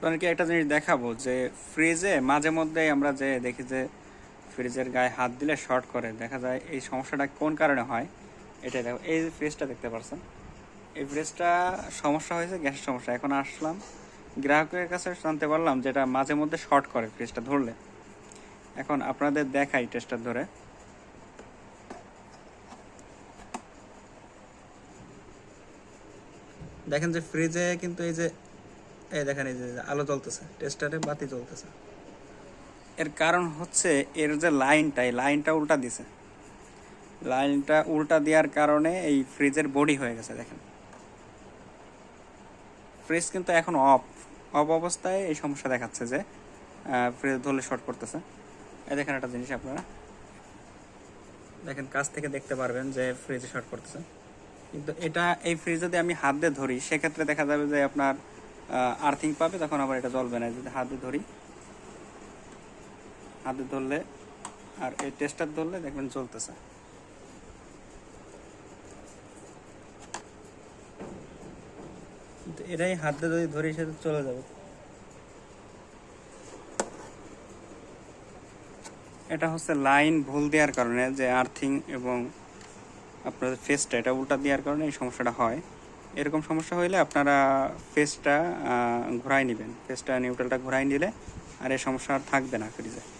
আপনাদেরকে একটা জিনিস দেখাবো যে ফ্রিজে মাঝে মধ্যে আমরা যে দেখি যে ফ্রিজের গায়ে হাত দিলে শর্ট করে, দেখা যায় এই সমস্যাটা কোন কারণে হয়? এটাই দেখো, এই ফ্রিজটা দেখতে পারছেন। এই ফ্রিজটা সমস্যা হয়েছে, গ্যাসের সমস্যা। এখন আসলাম, গ্রাহকের কাছে জানতে পারলাম যেটা মাঝে মধ্যে শর্ট করে ফ্রিজটা ধরলে। এখন আপনাদের দেখাই টেস্টার ধরে। দেখেন যে ফ্রিজে কিন্তু এই যে এই দেখেন এই যে আলো জ্বলতেছে টেস্টারে বাতি জ্বলতেছে। এর কারণ হচ্ছে এর যে লাইনটা এই লাইনটা উল্টা দিছে। লাইনটা উল্টা দেওয়ার কারণে এই ফ্রিজের বডি হয়ে গেছে দেখেন। ফ্রিজ কিন্তু এখন অফ। অফ অবস্থায় এই সমস্যা দেখাচ্ছে যে ফ্রিজ ধরলে শর্ট করতেছে। এই দেখেন একটা জিনিস আপনারা। দেখেন কাছ থেকে দেখতে পারবেন যে ফ্রিজে শর্ট করতেছে। কিন্তু এটা এই ফ্রিজ যদি আমি হাত দিয়ে ধরি সেক্ষেত্রে দেখা যাবে যে আপনার আর্থিং পাবে, তখন আবার এটা জ্বলবে না। যদি হাত ধরি। হাতে ধরলে আর এই টেস্টার ধরলে দেখবেন চলতেছে এটাই হাতে যদি ধরি সেটা চলে যাবে। এটা হচ্ছে লাইন ভুল দেওয়ার কারণে যে আর্থিং এবং আপনার ফেসটা এটা উল্টা দেওয়ার কারণে এই সমস্যাটা হয়। এরকম সমস্যা হইলে আপনারা ফেসটা ঘোরাই নেবেন। ফেসটা নিউট্রালটা ঘোরাই নিলে আর এই সমস্যা আর থাকবে না, ফ্রিজে।